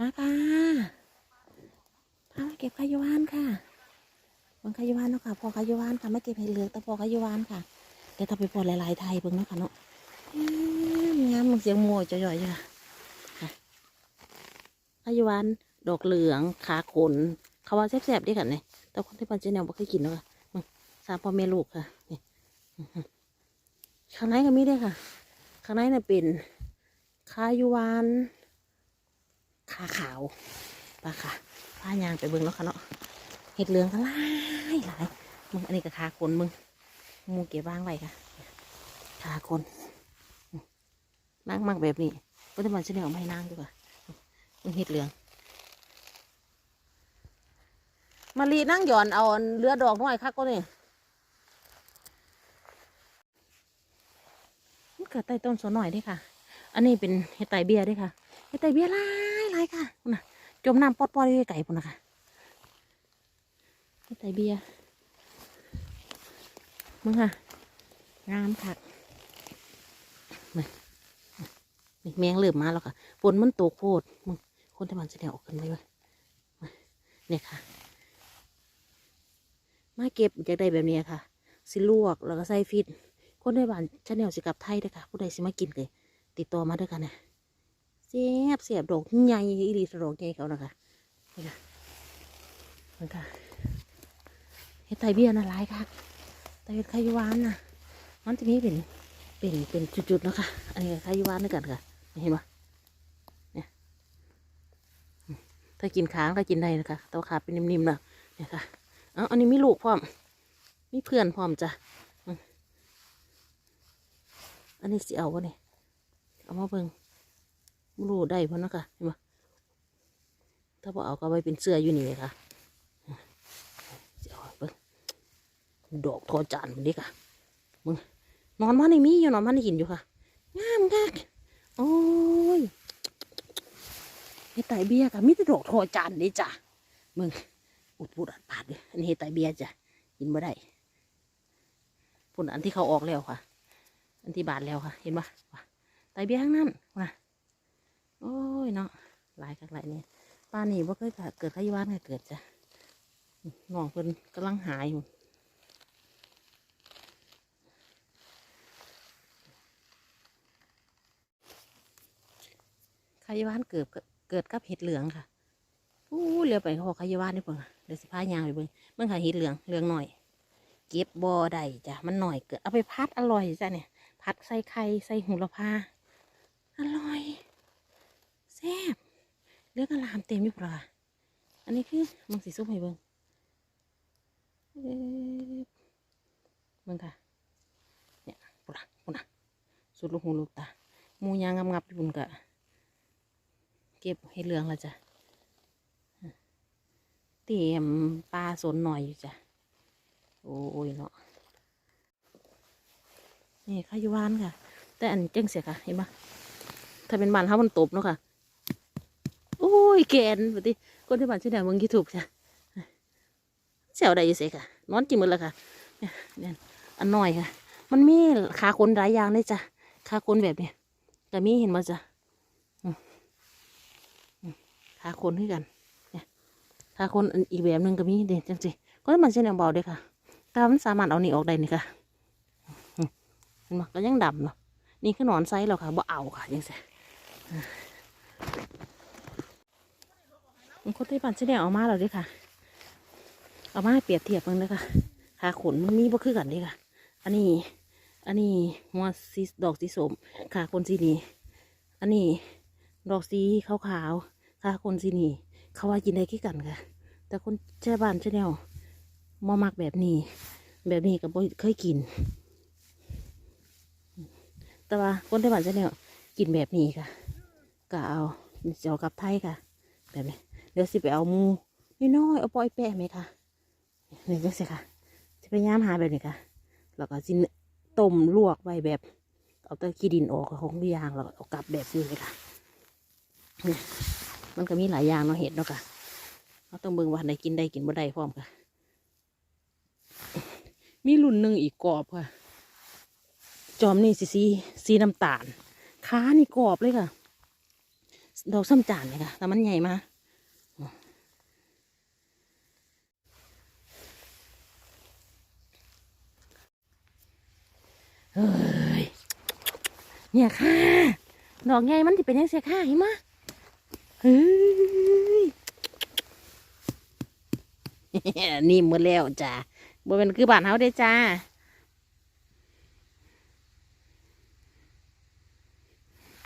มาค่ะพามาเก็บขยวานค่ะบังขยวานเนาะค่ะ พอขยวานค่ะมาเก็บเห็ดเหลืองแต่พอขยวานค่ะเดี๋ยวถ้าไปพอหลายๆไทยเบิ่งเนาะค่ะเนาะงามมันเสียงโมยจ่อยๆอยู่ค่ะค่ะขยวานดอกเหลืองขาขนเขาว่าแซ่บๆดีค่ะเนี่ยแต่คนที่ปันเจแนวบ่เคยกินเนาะค่ะสามพ่อแม่ลูกค่ะนี่ข้างในก็มีด้ค่ะ ข้างในน่ะเป็นขายวาน ขาขาวปลาค่ะผ้ายางไปเบิ่งแล้วค่ะเนาะเห็ดเหลืองก็หลายหลายมึงอันนี้ก็ขาคนมึงมูเก็บวางไว้ค่ะขาคนนั่งมากแบบนี้ก็จะมันจะเนียวไม่นั่งดีกว่ามึงเห็ดเหลืองมารีนั่งหย่อนเอาเรือดอกหน่อยค่ะก็นี่มันเกิดใต้ต้นสนหน่อยด้ค่ะ อันนี้เป็นเห็ดไตเบียด้ค่ะเฮ็ดแต่เบี้ยลาย หลายค่ะน่ะจมน้ำปอดปอดอยู่ไก่พุ่นนะคะเฮ็ดแต่เบี้ยมึงค่ะงามค่ะนี่แมงเริ่มมาแล้วค่ะฝนมันตกโพดมึงคนที่มันจะเดี่ยวออกกันไหมวะมาเนี่ยค่ะ มาเก็บจากได้แบบนี้ค่ะ สิลวกแล้วก็ใส่ฟิตคนในบ้านชาแนลสิกับไทยด้อค่ะ ผู้ใดสิมากินเลยติดต่อมาด้อค่ะเนี่ย เสียบเสียบดอกใหญ่อีหลีสดอกใหญ่เขานะคะนี่ค่ะนี่ค่ะเฮ็ดไตเบี้ยนะหลายค่ะแต่เฮ็ดไขยวานนะมันจะมีเป็นเป็นเป็นจุดๆนะคะอันนี้ไขยวานด้วยกันค่ะเห็นปะเนี่ยถ้ากินค้างก็กินได้นะคะแตัวขาเป็นนิ่มๆนะเนี่ยค่ะเอาอันนี้มีลูกพร้อมมีเพื่อนพร้อมจ้ะอันนี้สิเอาวะเนี่ยเอามาเบิ่ง บ่รู้ได้เพราะนะค่ะเห็นปะถ้าพอเอาก็ไว้เป็นเสื้ออยู่นี่เลยค่ะดอกทอจานมันดิค่ะมึงนอนมาในมีอยู่นอนมาในหินอยู่ค่ะงามค่ะโอ้ยเฮ็ดไตเบียค่ะมีแต่ดอกทอจานนี่จ้ะมึงอุดปูดอัดปาดเลยอันนี้เฮ็ดไตเบียจ้ะกินบ่ได้พุ่นอันที่เขาออกแล้วค่ะ อันที่บาดแล้วค่ะ เห็นปะไตเบียทั้งนั้นว่า โอ้ยเนาะหลายกันหลายเนี่ยป้านี่บ่เคยเกิดขยว่านก็เกิดจ้ะน้องเพิ่นกำลังหายอยู่ขยว่านเกิดเกิดกับเห็ดเหลืองค่ะอู้เรือไปหอขยว่านนี่เพิ่งเดี๋ยวสิพายางไปเบิ่งเบิ่งค่ะเห็ดเหลืองเหลืองหน่อย เก็บบ่ได้จ้ะมันหน่อยเกิดเอาไปพัดอร่อยจ้ะเนี่ยพัดใส่ไข่ใส่หูละพาอร่อย แซ่บเลือกกระลามเต็มอยู่ปล่ะอันนี้คือมังสีส้มให้เบิงเอ๊ะเบิ่งค่ะเนี่ยปุระปุระสุดลูกหูลูกตามูยางงับๆอยู่บุญกะเก็บให้เหลืองละจ้ะเตรียมปลาสนหน่อยอยู่จ้ะโอ้ยเนาะนี่ข้ายวานค่ะ แต่อันเจ้งเสียค่ะเห็นปะถ้าเป็นบ้านเขามันตบเนาะค่ะ อ้ยแกนปฏิคนที่บ้านชื่อไหนมึงกี่ถูกจ้ะเสียวใดอยู่เสียค่ะนอนจิมมือแล้วค่ะเนี่ยอันน้อยค่ะ มันมีขาคนหลายอย่างเลยจ้ะขาคนแบบเนี้ยแต่มีเห็นมาจ้ะขาคนด้วยกันเนี่ยขาคนอีกแบบหนึ่งก็มีเด่นจังสิก็มันเช่นอย่างเบาเด้อค่ะแต่ว่ามันสามารถเอานี่ออกได้นี่ค่ะอืมเห็นไหมก็ยังดำเนาะนี่คือหนอนไซส์แล้วค่ะบ่เอาค่ะยังไง มันคนที่ปันเสนเอามาแล้วดิค่ะ เอามาเปรียบเทียบกันเลยค่ะขาขนมันมีบ่คือกันดิค่ะ อันนี้ อันนี้หัวสีดอกสีสมขาคนสีนี้อันนี้ ดอกสีขาวๆขาคนสีนี้เขาว่ากินได้คือกันค่ะ แต่คนแช่บ้านแช่แนวมอมักแบบนี้ แบบนี้ก็บ่เคยกิน แต่ว่าคนที่บ้านแช่แนวกินแบบนี้ค่ะก็เอาเจียวกับไทยค่ะ แบบนี้ เดี๋ยวสิไปเอาหมูน้อยเอาปล่อยแปะไหมคะนี่ก็สิค่ะจะพยายามหาแบบนี้ค่ะแล้วก็สิต้มลวกไว้แบบ เอาตะขี้ดินออกของทุกอย่างแล้วก็เอากลับแบบนี้เลยค่ะนี่มันก็มีหลายอย่างเนาะเห็ดเนาะค่ะเราต้องเบิ่งว่าไหนกินได้กินบ่ได้พร้อมค่ะ มีรุ่นหนึ่งอีกกรอบค่ะ จอมนี่สีสีสีน้ำตาล ขานี่กรอบเลยค่ะดอกซ้ำจานเลยค่ะแต่มันใหญ่มา เฮ้ยเนี่ยค่ะ ดอกใหญ่มันจะเป็นยังไงค่ะเห็นไหมเฮ้ยนี่หมดแล้วจ้าบ่เป็นคือบ้านเฮาเด้จ้า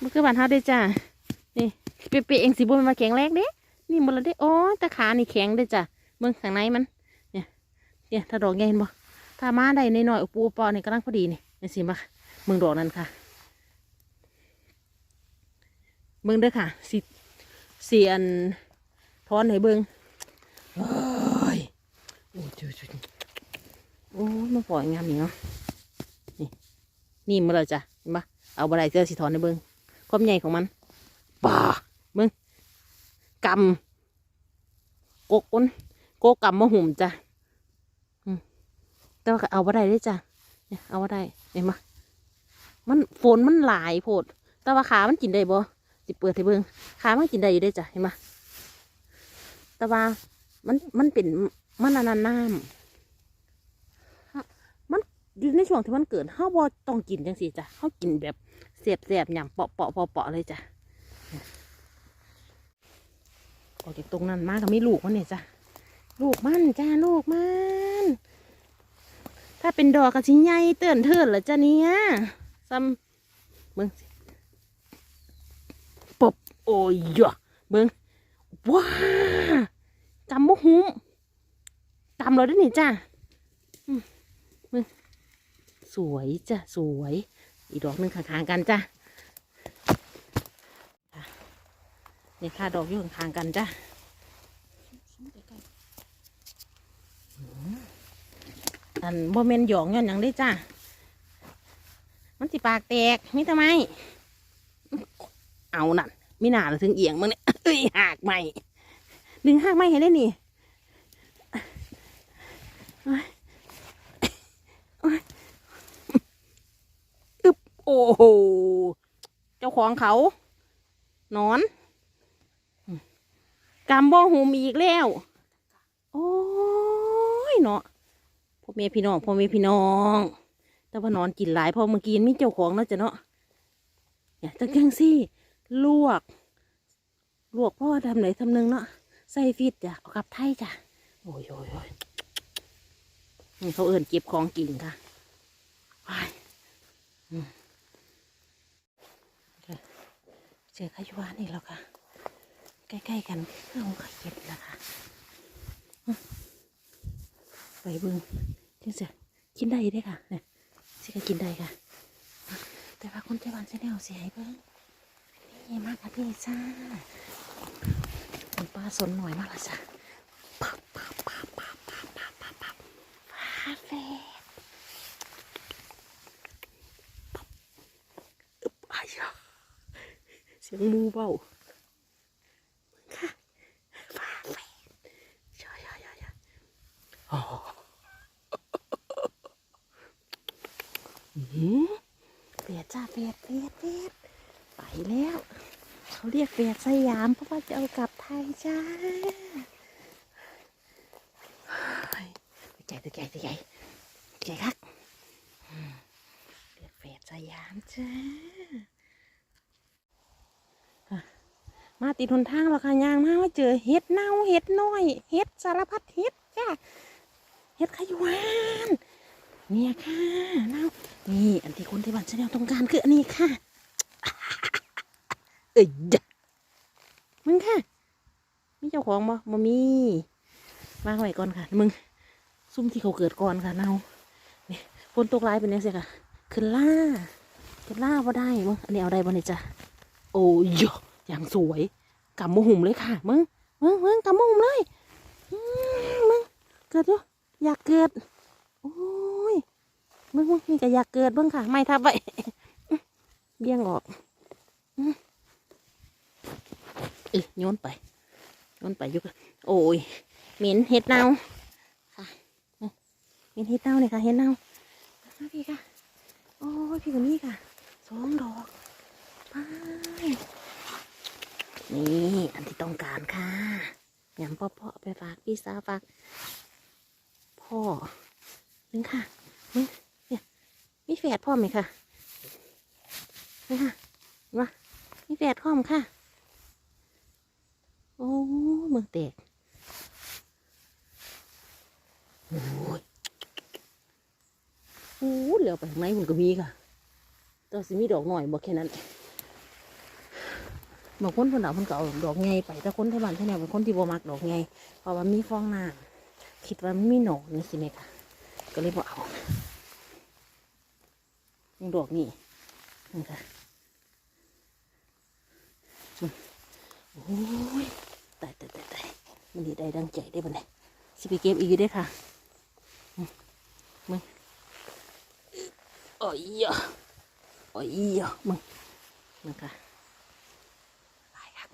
มันคือบ้านเฮาเด้จ้านี่เปียๆเองสิบ่มันมาแข็งแรงเด้ นี่หมดแล้วเด้ โอ้ต่ขานี่แข็งเด้จ้ะเบิ่งข้างในมัน เนี่ย เนี่ยถ้าดอกใหญ่เห็นบ่ถ้ามาได้ในหน่อยๆอุปูปอนี่กำลังพอดีนี่ นี่สิมาเบิ่งดอกนั้นค่ะเบิ่งเด้อค่ะสิเสียนทอนให้เบิ่งโอ้ยโอ้ยจุ๊ยโอ้ยมันปล่อยงามนี่เนาะนี่นี่มาแล้วจ้ะเห็นปะเอาบะไรเจอสิถอนในเบิ้งความใหญ่ของมันป่ามึงกำกกอ้นโกกำมะหุ่มจ้ะอืมแต่ว่าเอาบะไรได้จ้ะ เนี่ยเอาบะไรเห็นปะมันฝนมันหลายโพด แต่ว่าขามันกินได้บ่สิเปิดให้เบิ้งขามันกินได้อยู่ได้จ้ะเห็นปะแต่ว่ามันมันเป็นมันอันนั้นน้ำอยู่ในช่วงที่มันเกิดเฮาบ่ต้องกินจังซี่จ้ะเฮากินแบบเสียบเสียบหยำเปาะเปาะเปาะเปาะเลยจ้ะออกจากตรงนั้นมาก็มีลูกมันเนี่ยจ้ะลูกมันจ้าลูกมัน ถ้าเป็นดอกก็สิใหญ่เตือนเทินละจ้ะเนี่ยซ้ำเบิ่งปบโอ้ยเบิ่งว้ากำบ่หุ้มกำเราด้วยนี่จ้ะสวยจ้ะสวย อีกดอกหนึ่งข้างๆกันจ้ะค่ะเนี่ยค่ะดอกอยู่ข้างๆกันจ้ะอืม อันโมเมนหยองย้อนหยังได้จ้ะมันสิปากแตกมิทำไม เอานั่นมีหนาเลยถึงเอียงมึงเนี่ยเอ้ยหักใหม่ดึงหักใหม่ให้ได้นี่โอ้โห เจ้าของเขา นอนอืมกำบ่หูมอีกแล้ว โอ้ยเนาะ พ่อแม่พี่น้องพ่อแม่พี่น้อง แต่ว่านอนกินหลายเพอเมื่อกี้มีเจ้าของแล้วจ้ะเนาะเนี่ยตะเกียงซี่ ลวก ลวกพ่อทำไหนทำหนึ่งเนาะใส่ฟิตจ้ะเอากลับไทยจ้ะโอ้ยโอ้ยโอ้ยนี่เขาเอื่นเก็บของกินค่ะไปเจอขยวานอีกแล้วค่ะ ใกล้ๆกันเพื่อนขเก็บแล้วค่ะไปเบึง จังเสียกินได้ได้อค่ะเนี่ยสิก็กินได้ค่ะ แต่ว่าคนใจหวานเสียแนวเสียให้เบิ้งนี่มากค่ะพี่จ้าป้าสนหน่อยมากละจ้ะปับปับปับปับปับปับปับปับฟาแฝดปับอึบอายะเสียงมูเบาค่ะฟ้าแฝดชอยอยอยอยอ๋ออื้อหือ เฟียดเฟียดเฟียดไปแล้ว เขาเรียกเฟียดสยามเพราะว่าจะเอากลับไทยจ้าเฮ้ยใจตัวใหญ่ตัวใหญ่ใจคักอืมเรียกเฟียดสยามจ้ามาติดหนทางแล้วค่ะยางมาว่าเจอเห็ดเน่าเห็ดน้อย เห็ดสารพัดเห็ดจ้าเห็ดขยวาน เนี่ยค่ะเน่านี่อันที่คนที่บ้านแสดงต้องการคืออันนี้ค่ะ เอ้ยจ้ะมึงค่ะมีเจ้าของบ่บ่มีวางไว้ก่อนค่ะ มึง ซุ่มที่เขาเกิดก่อนค่ะเน่านี่ฝนตกร้ายเป็นยังไงค่ะขึ้นล่าขึ้นล่าบ่ได้มึงอันนี้เอาได้บ่เนี่ยจ้ะโอ้ยอย่างสวยกำมะหุ่มเลยค่ะมึงมึงมึงกำมะหุ่มเลยมึงเกิดอยู่อยากเกิด มึงมึงนี่ก็อยากเกิดเบ้งค่ะ ไม่ทับไว้เบี้ยงออกอืโยนไปโยนไปยุกโอ้ยเหม็นเห็ดเน่าค่ะเหม็นเห็ดเน่าเลยค่ะเห็ดเน่ามาพี่ค่ะโอ้ยพี่คนนี้ค่ะสองดอกไปนี่อันที่ต้องการค่ะยำพ่อพ่อๆไปฝากพี่สาวฝากพ่อนึงค่ะมึง มีแฝดพ่อไหมคะนี่ค่ะมามีแฝดพ่อมค่ะ โอ้เมืองแตกโอ้ยโอ้เหลือไปทางไหนมันก็มีค่ะตัวสิมีดอกหน่อยบอกแค่นั้นบางคนคนดาคนก็เอาดอกไงไปแต่คนที่บ้านที่แนวเป็นคนที่บ่มักดอกไงเพราะว่ามีฟองน้ำคิดว่ามีหนอนนี่สิแม่ค่ะ ก็เลยบ่เอา ดอกนี่นี่ค่ะโอ้ยตายตายตายตายมันดีได้ดังใจได้บ่เนี่ยสิไปเก็บอีกอยู่เด้อค่ะมึงโอ้ยยะโอ้ยยะมึงมึงค่ะค่ะ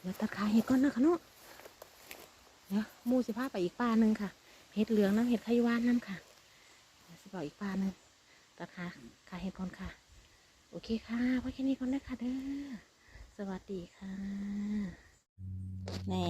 เดี๋ยวตัดขาเห็ดก่อนนะคะเนาะเดี๋ยวมูสิพาไปอีกป่าหนึ่งค่ะเห็ดเหลืองน้ำเห็ดไข่หวานน้ำค่ะ กอีกปลาหนึ่งตัดขาขาเห็นก่อนค่ะ โอเคค่ะไว้แค่นี้ก่อนนะคะเด้อสวัสดีค่ะนี่